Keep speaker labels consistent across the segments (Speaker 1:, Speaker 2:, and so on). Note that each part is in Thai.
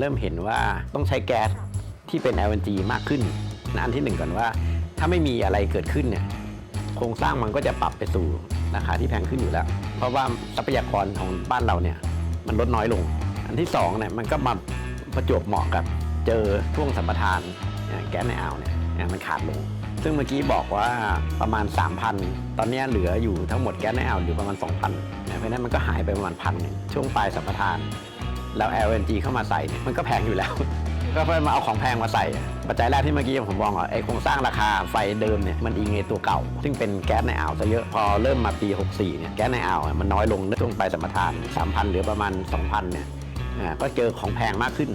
Speaker 1: เริ่มเห็นว่าต้องใช้แก๊สที่เป็น LNG มากขึ้นนะอันที่หนึ่งก่อนว่า ถ้าไม่มีอะไรเกิดขึ้นเนี่ยโครงสร้างมันก็จะปรับไปสู่ราคาที่แพงขึ้นอยู่แล้ว เพราะว่าทรัพยากรของบ้านเราเนี่ยมันลดน้อยลง อันที่สองเนี่ยมันก็มาประจวบเหมาะกับเจอช่วงสัมปทานแก๊สในอ่าวเนี่ยยมันขาดลง ซึ่งเมื่อกี้บอกว่าประมาณ 3,000 ตอนนี้เหลืออยู่ทั้งหมดแก๊สในอ่าวอยู่ประมาณ 2,000เนี่ยเพราะฉะนั้นมันก็หายไปประมาณพันหนึ่งช่วงปลายสัมปทาน แล้ว LNG เข้ามาใส่เนี่ยมันก็แพงอยู่แล้ว ก็เพื่อมาเอาของแพงมาใส่ ปัจจัยแรกที่เมื่อกี้ผมบอกอะไอ้โครงสร้างราคาไฟเดิมเนี่ยมันอิงในตัวเก่า ซึ่งเป็นแก๊สในอ่าวซะเยอะพอเริ่มมาปี 64เนี่ยแก๊สในอ่าวอะมันน้อยลงช่วงปลายสัมปทาน 3,000เหลือประมาณ 2,000เนี่ยอ่าก็เจอของแพงมากขึ้น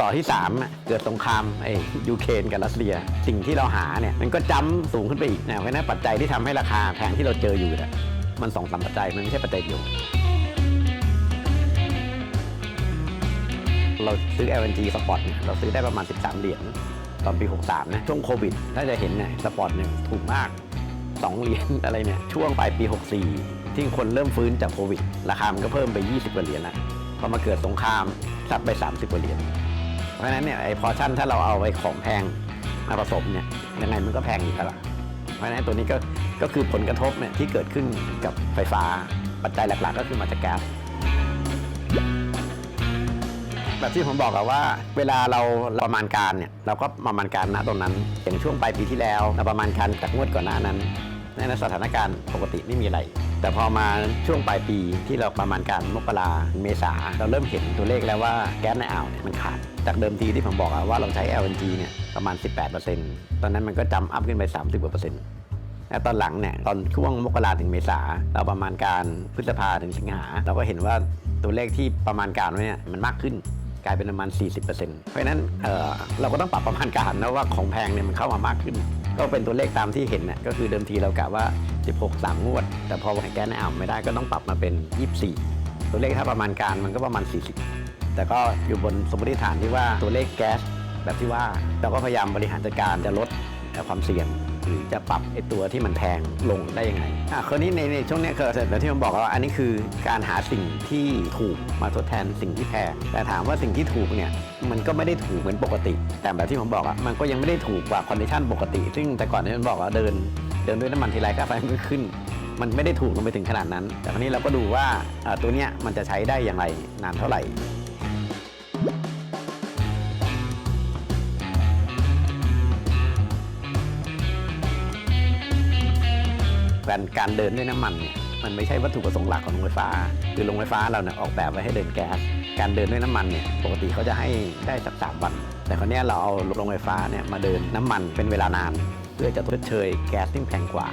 Speaker 1: ต่อที่3อะเกิดสงครามไอ้ยูเครนกับรัสเซีย สิ่งที่เราหาเนี่ยมันก็จ้ำสูงขึ้นไปอีกนะเพราะฉะนั้นปัจจัยที่ทำให้ราคาแพงที่เราเจออยู่เนี่ยมันสองสามปัจจัยมันไม่ใช่ปัจจัยเดียว เราซื้อ LNG สปอตเนี่ยเราซื้อได้ประมาณ 13 เหรียญตอนปี 63 นะ ช่วงโควิด ถ้าจะเห็นเนี่ยสปอตเนี่ยถูกมาก 2 เหรียญอะไรเนี่ย ช่วงปลายปี 64 ที่คนเริ่มฟื้นจากโควิด ราคามันก็เพิ่มไป 20 กว่าเหรียญแล้วพอมาเกิดสงครามซัดไป 30 กว่าเหรียญเพราะฉะนั้นเนี่ยไอ้พอชั่นถ้าเราเอาไอ้ของแพงมาผสมเนี่ยยังไงมันก็แพงอยู่แล้วล่ะเพราะฉะนั้นตัวนี้ก็ก็คือผลกระทบเนี่ยที่เกิดขึ้นกับไฟฟ้าปัจจัยหลักๆ ก็คือมาจากแก๊ส แบบที่ผมบอกอะว่า เวลาเราประมาณการเนี่ยเราก็ประมาณการณตรงนั้นอย่างช่วงปลายปีที่แล้วเราประมาณการจากงวดก่อนหน้านั้นในสถานการณ์ปกติไม่มีอะไร แต่พอมาช่วงปลายปีที่เราประมาณการมกราเมษาเราเริ่มเห็นตัวเลขแล้วว่าแก๊สในอ่าวเนี่ยมันขาด จากเดิมทีที่ผมบอกอะว่าเราใช้ LNG เนี่ยประมาณ 18%ตอนนั้นมันก็จำอัพขึ้นไป 30กว่าเปอร์เซ็นต์แล้วตอนหลังเนี่ยตอนช่วงมกราถึงเมษาเราประมาณการพฤษภาถึงสิงหา เราก็เห็นว่าตัวเลขที่ประมาณการไว้เนี่ยมันมากขึ้น กลายเป็นประมาณ 40%เพราะฉะนั้นเออเราก็ต้องปรับประมาณการนะว่าของแพงเนี่ยมันเข้ามามากขึ้น ก็เป็นตัวเลขตามที่เห็นน่ะก็คือเดิมทีเรากะว่า 16 3 งวด แต่พอแกนในอ่าวไม่ได้ก็ต้องปรับมาเป็น 24 ตัวเลขถ้าประมาณการมันก็ประมาณ 40 แต่ก็อยู่บนสมมติฐานที่ว่าตัวเลขแก๊สแบบที่ว่าเราก็พยายามบริหารจัดการจะลดความเสี่ยง หรือจะปรับไอตัวที่มันแพงลงได้ยังไงอะคราวนี้ในในช่วงนี้ยคือเสร็จแล้วที่ผมบอกว่าอันนี้คือการหาสิ่งที่ถูกมาทดแทนสิ่งที่แพงแต่ถามว่าสิ่งที่ถูกเนี่ยมันก็ไม่ได้ถูกเหมือนปกติ แต่แบบที่ผมบอกอะมันก็ยังไม่ได้ถูกกว่าคอนดิชันปกติ ซึ่งแต่ก่อนที่ผมบอกว่าเดินเดินด้วยน้ำมันทีไรค่าไฟมันก็ขึ้น มันไม่ได้ถูกลงไปถึงขนาดนั้น แต่คราวนี้เราก็ดูว่าตัวเนี้ยมันจะใช้ได้อย่างไรนานเท่าไหร่ การการเดินด้วยน้ำมันเนี่ยมันไม่ใช่วัตถุประสงค์หลักของโรงไฟฟ้า คือโรงไฟฟ้าเราเนี่ยออกแบบไว้ให้เดินแก๊ส การเดินด้วยน้ำมันเนี่ยปกติเขาจะให้ได้สักสามวัน แต่คราวนี้เราเอาโรงไฟฟ้าเนี่ยมาเดินน้ำมันเป็นเวลานาน เพื่อจะทดเชยแก๊สที่แพงกว่า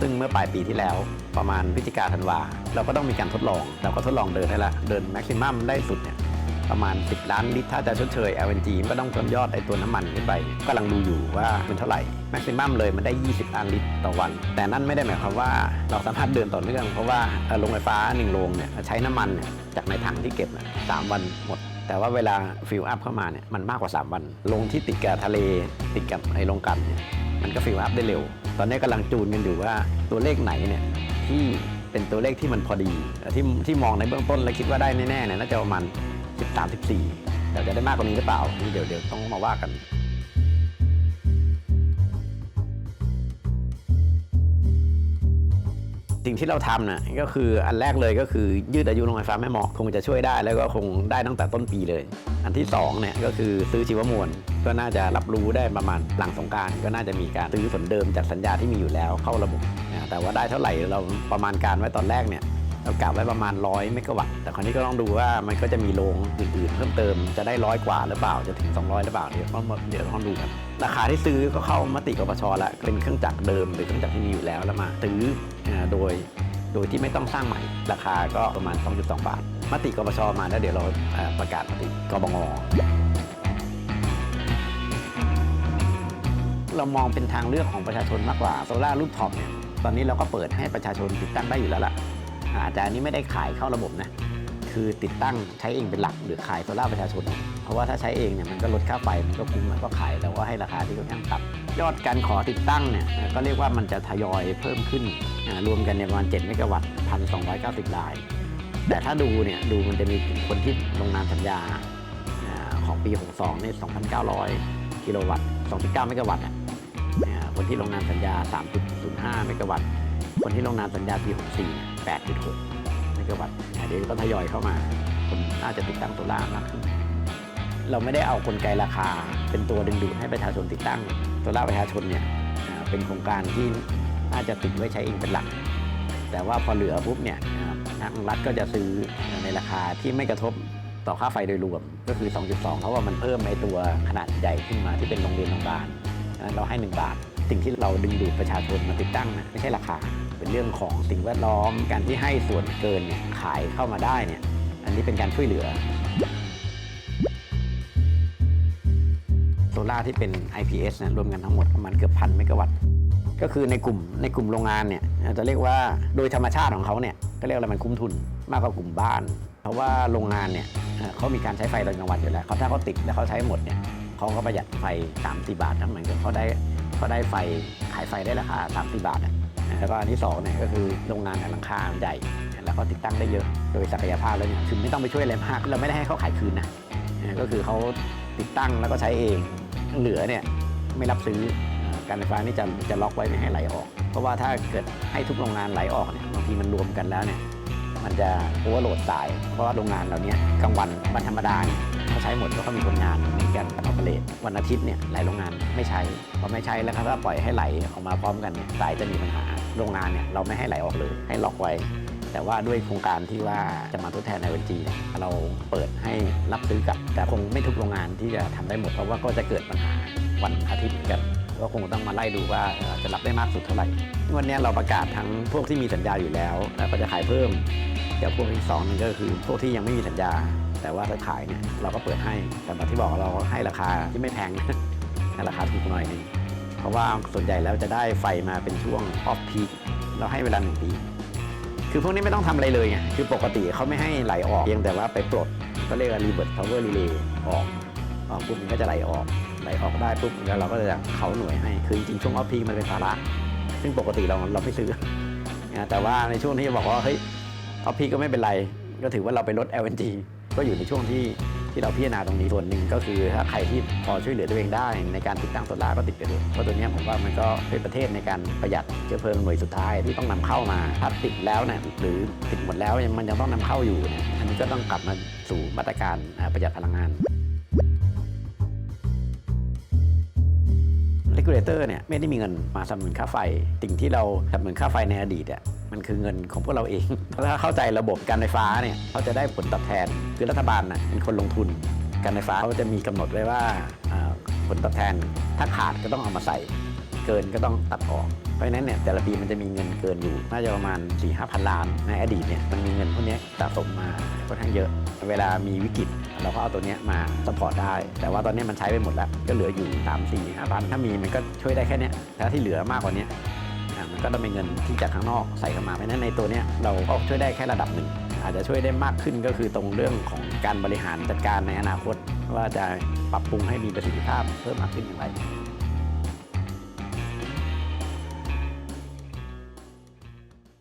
Speaker 1: ซึ่งเมื่อปลายปีที่แล้วประมาณพฤศจิกาธันวาเราก็ต้องมีการทดลอง เราก็ทดลองเดินได้ละ เดินแม็กซิมัมได้สุดเนี่ย ประมาณ 10 ล้านลิตร ถ้าจะชดเชย LNG มันก็ต้องเพิ่มยอดไอตัวน้ำมันขึ้นไปกำลังดูอยู่ว่าเป็นเท่าไหร่แม็กซิมัมเลยมันได้ 20 ล้านลิตรต่อวัน แต่นั่นไม่ได้หมายความว่าเราสามารถเดินต่อเนื่อง เพราะว่าโรงไฟฟ้าหนึ่งโรงเนี่ยใช้น้ำมันจากในถังที่เก็บสามวันหมดแต่ว่าเวลาฟิลอัพเข้ามาเนี่ยมันมากกว่า 3 วัน ลงที่ติดกับทะเลติดกับไอ้โรงกลันเนี่ยมันก็ฟิลอัพได้เร็ว ตอนนี้กำลังจูนกันอยู่ว่าตัวเลขไหนเนี่ยที่เป็นตัวเลขที่มันพอดีที่ที่มองในเบื้องต้นแล้วคิดว่าได้แน่ๆเนี่ยน่าจะประมาณ 13 14แต่จะได้มากกว่านี้หรือเปล่านี่เดี๋ยวเดี๋ยวต้องมาว่ากันสิ่งที่เราทำนะก็คืออันแรกเลยก็คือยืดอายุโรงไฟฟ้าแม่หมอกคงจะช่วยได้ แล้วก็คงได้ตั้งแต่ต้นปีเลย อันที่สองเนี่ยก็คือซื้อชีวมวลก็น่าจะรับรู้ได้ประมาณหลังสงการก็น่าจะมีการซื้อส่วนเดิมจากสัญญาที่มีอยู่แล้วเข้าระบบนะแต่ว่าได้เท่าไหร่เราประมาณการไว้ตอนแรกเนี่ย เรากะไว้ประมาณ 100เมกะวัตต์แต่คราวนี้ก็ต้องดูว่ามันก็จะมีโรงอื่นๆ เพิ่มเติมจะได้ร้อยกว่าหรือเปล่าจะถึง 200 หรือเปล่าเดี๋ยวต้องเดี๋ยวต้องดูกันราคาที่ซื้อก็เข้ามติกปชล้วเป็นเครื่องจักรเดิมหรือเครื่องจักรที่มีอยู่แล้วแล้วมาซื้อโดยโดยที่ไม่ต้องสร้างใหม่ ราคาก็ประมาณ 2.2 บาท มติกปชมาแล้วเดี๋ยวเราประกาศมติกบงเรามองเป็นทางเลือกของประชาชนมากกว่าโซล่ารูปท็อปเนี่ยตอนนี้เราก็เปิดให้ประชาชนติดตั้งได้อยู่แล้วล่ะ แต่อันนี้ไม่ได้ขายเข้าระบบนะ คือติดตั้งใช้เองเป็นหลักหรือขายโซล่าประชาชน เพราะว่าถ้าใช้เองเนี่ยมันก็ลดค่าไฟมันก็คุ้มมันก็ขายแต่ว่าให้ราคาที่ค่อนข้างต่ำยอดการขอติดตั้งเนี่ยก็เรียกว่ามันจะทยอยเพิ่มขึ้นรวมกันเนี่ยประมาณ7เมกะวัตต์1,290ราย แต่ถ้าดูเนี่ยดูมันจะมีคนที่ลงนามสัญญาอ่าของปี 62นี่2,900 กิโลวัตต์ 2.9 เมกะวัตต์อะเนี่ยคนที่ลงนามสัญญา 3.05 เมกะวัตต์ คนที่ลงนามสัญญาปี 64เนี่ย8.6เมกะวัตต์เนี่ยเดี๋ยวก็ทยอยเข้ามาคนน่าจะติดตั้งโซล่ามากขึ้น เราไม่ได้เอากลไกราคาเป็นตัวดึงดูดให้ประชาชนติดตั้งโซล่าประชาชนเนี่ยเป็นโครงการที่น่าจะติดไว้ใช้เองเป็นหลัก แต่ว่าพอเหลือปุ๊บเนี่ยรับทางรัฐก็จะซื้อในราคาที่ไม่กระทบต่อค่าไฟโดยรวมก็คือ 2.2 เพราะว่ามันเพิ่มในตัวขนาดใหญ่ขึ้นมาที่เป็นโรงเรียนโรงพยาบาล เราให้ 1 บาท สิ่งที่เราดึงดูดประชาชนมาติดตั้งนะไม่ใช่ราคา เป็นเรื่องของสิ่งแวดล้อม การที่ให้ส่วนเกินเนี่ยขายเข้ามาได้เนี่ยอันนี้เป็นการช่วยเหลือโซล่าที่เป็น IPS นะรวมกันทั้งหมดประมาณเกือบพันเมกะวัตต์ก็คือในกลุ่มในกลุ่มโรงงานเนี่ยจะเรียกว่าโดยธรรมชาติของเขาเนี่ยก็เรียกว่ามันคุ้มทุนมากกว่ากลุ่มบ้าน เพราะว่าโรงงานเนี่ยเอ่อเขามีการใช้ไฟตอนกลางวันอยู่แล้วเขาถ้าเขาติดแล้วเขาใช้หมดเนี่ย เขาก็ประหยัดไฟ3 4บาททั้งเหมือนกับเขาได้เขาได้ไฟขายไฟได้ราคา3 4บาทอะแล้วก็อันที่สองเนี่ยก็คือโรงงานหลังคาใหญ่แล้วก็ติดตั้งได้เยอะโดยศักยภาพแล้วเนี่ยคือไม่ต้องไปช่วยอะไรมากเราไม่ได้ให้เขาขายคืนนะก็คือเขาติดตั้งแล้วก็ใช้เองเหลือเนี่ยไม่รับซื้อการไฟฟ้านี่จะจะล็อกไว้ไม่ให้ไหลออก เพราะว่าถ้าเกิดให้ทุกโรงงานไหลออกเนี่ยบางทีมันรวมกันแล้วเนี่ย มันจะโอเวอร์โหลดสาย เพราะว่าโรงงานเหล่านี้กลางวันวันธรรมดาเนี่ยเขาใช้หมดแล้วเขามีคนงานมีการออเปเรตวันอาทิตย์เนี่ยหลายโรงงานไม่ใช้พอไม่ใช้แล้วเขาก็ปล่อยให้ไหลออกมาพร้อมกันสายจะมีปัญหาโรงงานเนี่ยเราไม่ให้ไหลออกเลยให้ล็อกไว้ แต่ว่าด้วยโครงการที่ว่าจะมาทดแทนในวันจีเนี่ยเราเปิดให้รับซื้อกลับ แต่คงไม่ทุกโรงงานที่จะทำได้หมดเพราะว่าก็จะเกิดปัญหาวันอาทิตย์กัน ก็คงต้องมาไล่ดูว่าจะรับได้มากสุดเท่าไหร่วันนี้เราประกาศทั้งพวกที่มีสัญญาอยู่แล้ว แล้วก็จะขายเพิ่มกับพวกที่สองนึงก็คือ พวกที่ยังไม่มีสัญญา แต่ว่าถ้าขายเนี่ยเราก็เปิดให้แต่แบบที่บอกเราให้ราคาที่ไม่แพงให้ราคาถูกหน่อยนึงเพราะว่าส่วนใหญ่แล้วจะได้ไฟมาเป็นช่วงออฟพีคเราให้เวลาหนึ่งปีคือพวกนี้ไม่ต้องทำอะไรเลยไงคือปกติเขาไม่ให้ไหลออกเพียงแต่ว่าไปปลดก็เรียกว่า reverse power relay ออกออกปุ๊บมันก็จะไหลออก ไหลออกได้ปุ๊บแล้วเราก็จะเขาหน่วยให้คือจริงๆช่วงออฟพีมันเป็นภาระซึ่งปกติเราเราไม่ซื้อนะแต่ว่าในช่วงที่บอกว่าเฮ้ยออฟพีก็ไม่เป็นไร ก็ถือว่าเราไปลด LNG ก็อยู่ในช่วงที่ที่เราพิจารณาตรงนี้ส่วนหนึ่งก็คือถ้าใครที่พอช่วยเหลือตัวเองได้ ในการติดตั้งโซลาร์ก็ติดไปเลยเพราะตัวเนี้ยผมว่ามันก็เป็นประเทศในการประหยัดเชื้อเพลิงหน่วยสุดท้ายที่ต้องนำเข้ามาถ้าติดแล้วเนี่ยหรือติดหมดแล้วมันยังต้องนำเข้าอยู่เนี่ยอันนี้ก็ต้องกลับมาสู่มาตรการประหยัดพลังงาน กูเลเตอร์เนี่ยไม่ได้มีเงินมาสนับสนุนค่าไฟ สิ่งที่เราสนับสนุนค่าไฟในอดีตอะมันคือเงินของพวกเราเองเพราะถ้าเข้าใจระบบการไฟฟ้าเนี่ยเขาจะได้ผลตอบแทน คือรัฐบาลน่ะเป็นคนลงทุน การไฟฟ้าเขาจะมีกำหนดไว้ว่าผลตอบแทนถ้าขาดก็ต้องเอามาใส่ เกินก็ต้องตัดออก เพราะฉะนั้นเนี่ยแต่ละปีมันจะมีเงินเกินอยู่ น่าจะประมาณ4ี่ห้าพันล้านในอดีตเนี่ยมันมีเงินพวกนี้สะสมมาค่อนข้างเยอะ เวลามีวิกฤตเราก็เอาตัวนี้มาสปอร์ตได้ แต่ว่าตอนนี้มันใช้ไปหมดแล้ว ก็เหลืออยู่3 4 5พันถ้ามีมันก็ช่วยได้แค่นี้แล้วที่เหลือมากกว่านี้ยอะมันก็ต้องเป็นเงินที่จากข้างนอกใส่เข้ามาเพราะฉะนั้นในตัวนี้เราก็ช่วยได้แค่ระดับหนึ่ง อาจจะช่วยได้มากขึ้นก็คือตรงเรื่องของการบริหารจัดการในอนาคต ว่าจะปรับปรุงให้มีประสิทธิภาพเพิ่มมากขึ้นอย่างไร